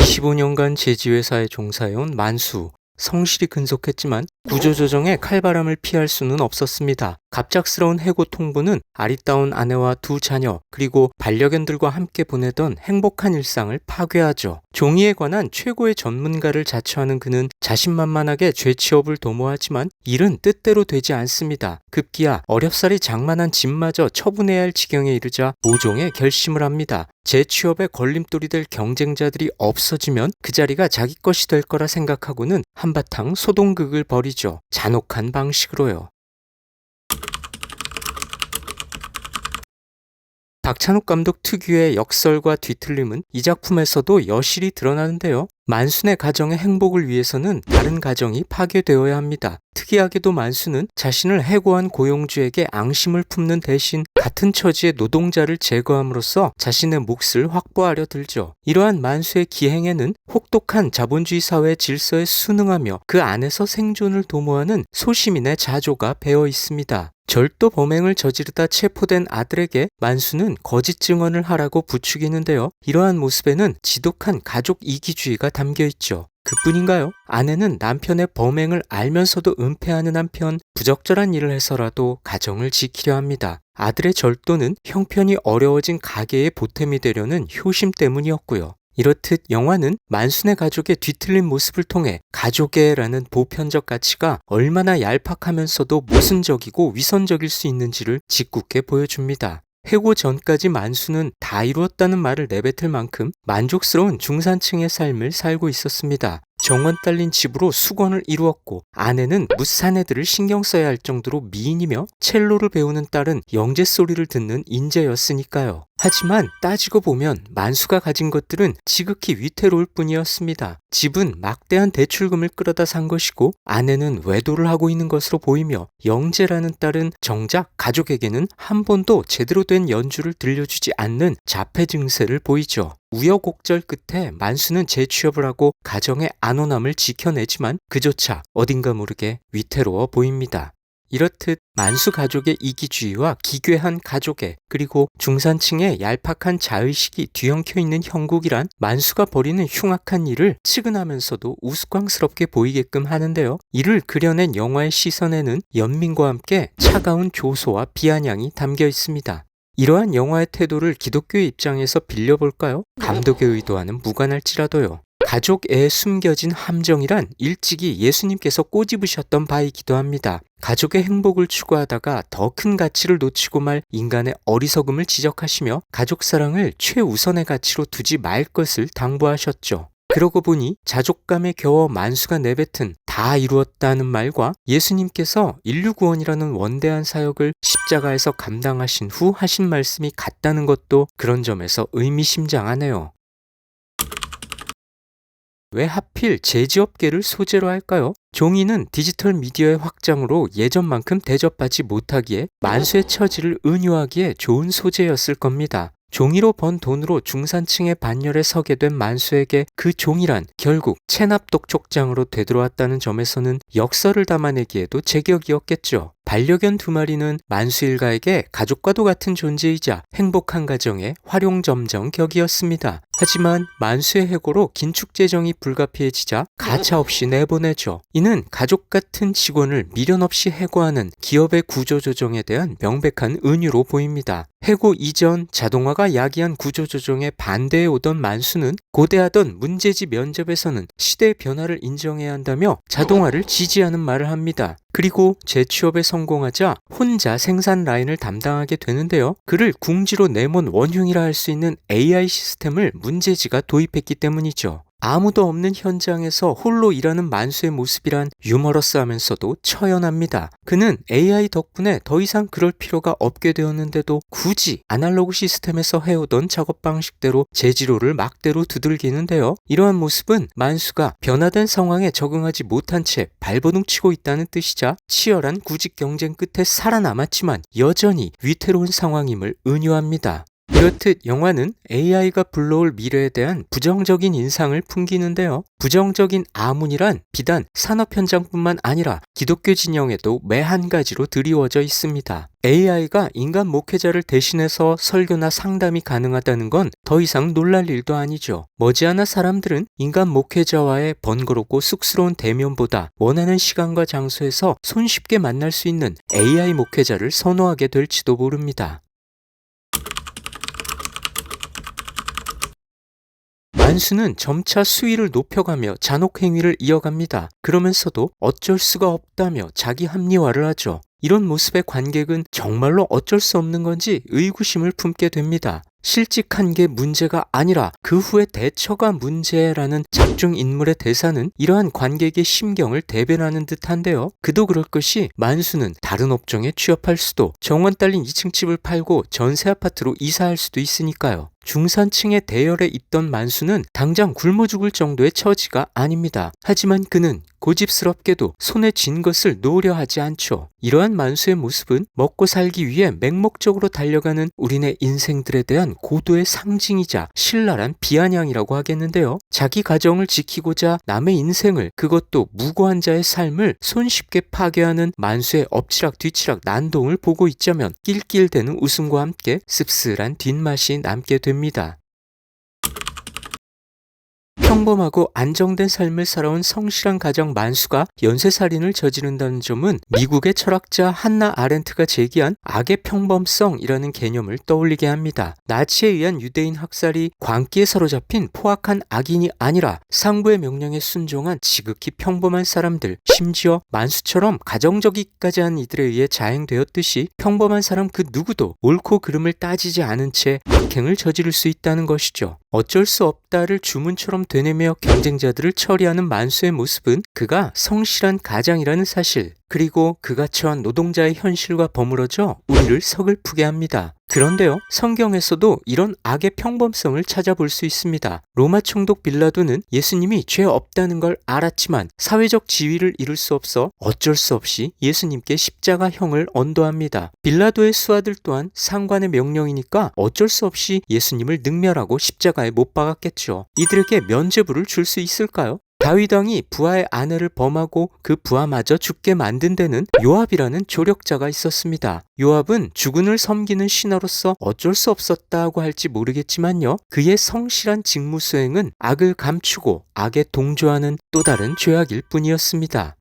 25년간 제지회사에 종사해온 만수. 성실히 근속했지만 구조조정에 칼바람을 피할 수는 없었습니다. 갑작스러운 해고 통보는 아리따운 아내와 두 자녀 그리고 반려견들과 함께 보내던 행복한 일상을 파괴하죠. 종이에 관한 최고의 전문가를 자처하는 그는 자신만만하게 죄취업을 도모하지만 일은 뜻대로 되지 않습니다. 급기야 어렵사리 장만한 집마저 처분해야 할 지경에 이르자 모종의 결심을 합니다. 재취업에 걸림돌이 될 경쟁자들이 없어지면 그 자리가 자기 것이 될 거라 생각하고는 한바탕 소동극을 벌이죠. 잔혹한 방식으로요. 박찬욱 감독 특유의 역설과 뒤틀림은 이 작품에서도 여실히 드러나는데요. 만순의 가정의 행복을 위해서는 다른 가정이 파괴되어야 합니다. 특이하게도 만순은 자신을 해고한 고용주에게 앙심을 품는 대신 같은 처지의 노동자를 제거함으로써 자신의 몫을 확보하려 들죠. 이러한 만수의 기행에는 혹독한 자본주의 사회의 질서에 순응하며 그 안에서 생존을 도모하는 소시민의 자조가 배어 있습니다. 절도 범행을 저지르다 체포된 아들에게 만수는 거짓 증언을 하라고 부추기는데요. 이러한 모습에는 지독한 가족 이기주의가 담겨 있죠. 그뿐인가요? 아내는 남편의 범행을 알면서도 은폐하는 한편 부적절한 일을 해서라도 가정을 지키려 합니다. 아들의 절도는 형편이 어려워진 가게의 보탬이 되려는 효심 때문이었고요. 이렇듯 영화는 만순의 가족의 뒤틀린 모습을 통해 가족애라는 보편적 가치가 얼마나 얄팍하면서도 모순적이고 위선적일 수 있는지를 짓궂게 보여줍니다. 해고 전까지 만수는 다 이루었다는 말을 내뱉을 만큼 만족스러운 중산층의 삶을 살고 있었습니다. 정원 딸린 집으로 수건을 이루었고 아내는 무사내들을 신경 써야 할 정도로 미인이며 첼로를 배우는 딸은 영재 소리를 듣는 인재였으니까요. 하지만 따지고 보면 만수가 가진 것들은 지극히 위태로울 뿐이었습니다. 집은 막대한 대출금을 끌어다 산 것이고 아내는 외도를 하고 있는 것으로 보이며 영재라는 딸은 정작 가족에게는 한 번도 제대로 된 연주를 들려주지 않는 자폐 증세를 보이죠. 우여곡절 끝에 만수는 재취업을 하고 가정의 안온함을 지켜내지만 그조차 어딘가 모르게 위태로워 보입니다. 이렇듯 만수 가족의 이기주의와 기괴한 가족의 그리고 중산층의 얄팍한 자의식이 뒤엉켜 있는 형국이란 만수가 벌이는 흉악한 일을 측은하면서도 우스꽝스럽게 보이게끔 하는데요. 이를 그려낸 영화의 시선에는 연민과 함께 차가운 조소와 비아냥이 담겨 있습니다. 이러한 영화의 태도를 기독교의 입장에서 빌려볼까요? 감독의 의도와는 무관할지라도요. 가족에 숨겨진 함정이란 일찍이 예수님께서 꼬집으셨던 바이기도 합니다. 가족의 행복을 추구하다가 더 큰 가치를 놓치고 말 인간의 어리석음을 지적하시며 가족 사랑을 최우선의 가치로 두지 말 것을 당부하셨죠. 그러고 보니 자족감에 겨워 만수가 내뱉은 다 이루었다는 말과 예수님께서 인류 구원이라는 원대한 사역을 십자가에서 감당하신 후 하신 말씀이 같다는 것도 그런 점에서 의미심장하네요. 왜 하필 제지업계를 소재로 할까요? 종이는 디지털 미디어의 확장으로 예전만큼 대접받지 못하기에 만수의 처지를 은유하기에 좋은 소재였을 겁니다. 종이로 번 돈으로 중산층의 반열에 서게 된 만수에게 그 종이란 결국 체납 독촉장으로 되돌아왔다는 점에서는 역설을 담아내기에도 제격이었겠죠. 반려견 두 마리는 만수 일가에게 가족과도 같은 존재이자 행복한 가정의 활용점정 격이었습니다. 하지만 만수의 해고로 긴축 재정이 불가피해지자 가차 없이 내보내죠. 이는 가족 같은 직원을 미련 없이 해고하는 기업의 구조조정에 대한 명백한 은유로 보입니다. 해고 이전 자동화가 야기한 구조조정에 반대해 오던 만수는 고대하던 문제지 면접에서는 시대의 변화를 인정해야 한다며 자동화를 지지하는 말을 합니다. 그리고 재취업에 성 공하자 혼자 생산 라인을 담당하게 되는데요. 그를 궁지로 내몬 원흉이라 할 수 있는 AI 시스템을 문제지가 도입했기 때문이죠. 아무도 없는 현장에서 홀로 일하는 만수의 모습이란 유머러스하면서도 처연합니다. 그는 AI 덕분에 더 이상 그럴 필요가 없게 되었는데도 굳이 아날로그 시스템에서 해오던 작업 방식대로 재지로를 막대로 두들기는데요. 이러한 모습은 만수가 변화된 상황에 적응하지 못한 채 발버둥 치고 있다는 뜻이자 치열한 구직 경쟁 끝에 살아남았지만 여전히 위태로운 상황임을 은유합니다. 이렇듯 영화는 AI가 불러올 미래에 대한 부정적인 인상을 풍기는데요. 부정적인 아문이란 비단 산업 현장뿐만 아니라 기독교 진영에도 매 한 가지로 드리워져 있습니다. AI가 인간 목회자를 대신해서 설교나 상담이 가능하다는 건 더 이상 놀랄 일도 아니죠. 머지않아 사람들은 인간 목회자와의 번거롭고 쑥스러운 대면보다 원하는 시간과 장소에서 손쉽게 만날 수 있는 AI 목회자를 선호하게 될지도 모릅니다. 만수는 점차 수위를 높여가며 잔혹 행위를 이어갑니다. 그러면서도 어쩔 수가 없다며 자기 합리화를 하죠. 이런 모습의 관객은 정말로 어쩔 수 없는 건지 의구심을 품게 됩니다. 실직한 게 문제가 아니라 그 후의 대처가 문제라는 작중 인물의 대사는 이러한 관객의 심경을 대변하는 듯한데요. 그도 그럴 것이 만수는 다른 업종에 취업할 수도 정원 딸린 2층 집을 팔고 전세 아파트로 이사할 수도 있으니까요. 중산층의 대열에 있던 만수는 당장 굶어 죽을 정도의 처지가 아닙니다. 하지만 그는 고집스럽게도 손에 쥔 것을 놓으려 하지 않죠. 이러한 만수의 모습은 먹고 살기 위해 맹목적으로 달려가는 우리네 인생들에 대한 고도의 상징이자 신랄한 비아냥이라고 하겠는데요. 자기 가정을 지키고자 남의 인생을 그것도 무고한 자의 삶을 손쉽게 파괴하는 만수의 엎치락 뒤치락 난동을 보고 있자면 낄낄대는 웃음과 함께 씁쓸한 뒷맛이 남게 됩니다. 평범하고 안정된 삶을 살아온 성실한 가정 만수가 연쇄살인을 저지른다는 점은 미국의 철학자 한나 아렌트가 제기한 악의 평범성이라는 개념을 떠올리게 합니다. 나치에 의한 유대인 학살이 광기에 사로잡힌 포악한 악인이 아니라 상부의 명령에 순종한 지극히 평범한 사람들, 심지어 만수처럼 가정적이기까지 한 이들에 의해 자행되었듯이 평범한 사람 그 누구도 옳고 그름을 따지지 않은 채 악행을 저지를 수 있다는 것이죠. 어쩔 수 없다를 주문처럼 되뇌며 경쟁자들을 처리하는 만수의 모습은 그가 성실한 가장이라는 사실, 그리고 그가 처한 노동자의 현실과 버무러져 우리를 서글프게 합니다. 그런데요, 성경에서도 이런 악의 평범성을 찾아볼 수 있습니다. 로마 총독 빌라도는 예수님이 죄 없다는 걸 알았지만 사회적 지위를 이룰 수 없어 어쩔 수 없이 예수님께 십자가형을 언도합니다. 빌라도의 수하들 또한 상관의 명령이니까 어쩔 수 없이 예수님을 능멸하고 십자가에 못 박았겠죠. 이들에게 면죄부를 줄 수 있을까요? 다윗 왕이 부하의 아내를 범하고 그 부하마저 죽게 만든 데는 요압이라는 조력자가 있었습니다. 요압은 주군을 섬기는 신하로서 어쩔 수 없었다고 할지 모르겠지만요. 그의 성실한 직무 수행은 악을 감추고 악에 동조하는 또 다른 죄악일 뿐이었습니다.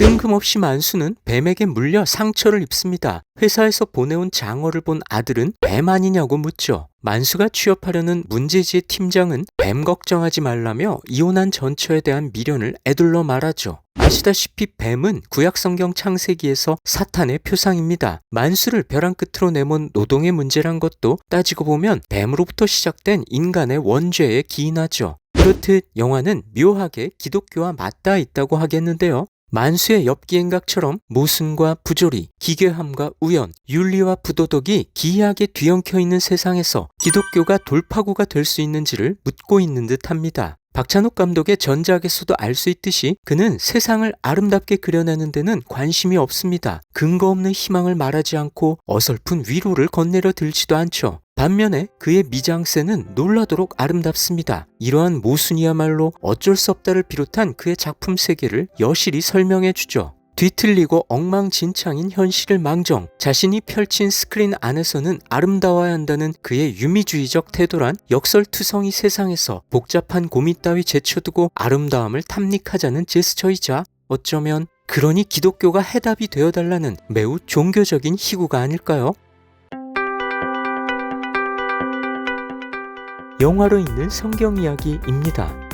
뜬금없이 만수는 뱀에게 물려 상처를 입습니다. 회사에서 보내온 장어를 본 아들은 뱀 아니냐고 묻죠. 만수가 취업하려는 문제지의 팀장은 뱀 걱정하지 말라며 이혼한 전처에 대한 미련을 애둘러 말하죠. 아시다시피 뱀은 구약 성경 창세기에서 사탄의 표상입니다. 만수를 벼랑 끝으로 내몬 노동의 문제란 것도 따지고 보면 뱀으로부터 시작된 인간의 원죄에 기인하죠. 그렇듯 영화는 묘하게 기독교와 맞닿아 있다고 하겠는데요. 만수의 엽기행각처럼 모순과 부조리, 기괴함과 우연, 윤리와 부도덕이 기이하게 뒤엉켜 있는 세상에서 기독교가 돌파구가 될 수 있는지를 묻고 있는 듯합니다. 박찬욱 감독의 전작에서도 알 수 있듯이 그는 세상을 아름답게 그려내는 데는 관심이 없습니다. 근거 없는 희망을 말하지 않고 어설픈 위로를 건네려 들지도 않죠. 반면에 그의 미장센은 놀라도록 아름답습니다. 이러한 모순이야말로 어쩔 수 없다를 비롯한 그의 작품 세계를 여실히 설명해 주죠. 뒤틀리고 엉망진창인 현실을 망정, 자신이 펼친 스크린 안에서는 아름다워야 한다는 그의 유미주의적 태도란 역설투성이 세상에서 복잡한 고민 따위 제쳐두고 아름다움을 탐닉하자는 제스처이자 어쩌면 그러니 기독교가 해답이 되어달라는 매우 종교적인 희구가 아닐까요? 영화로 있는 성경 이야기입니다.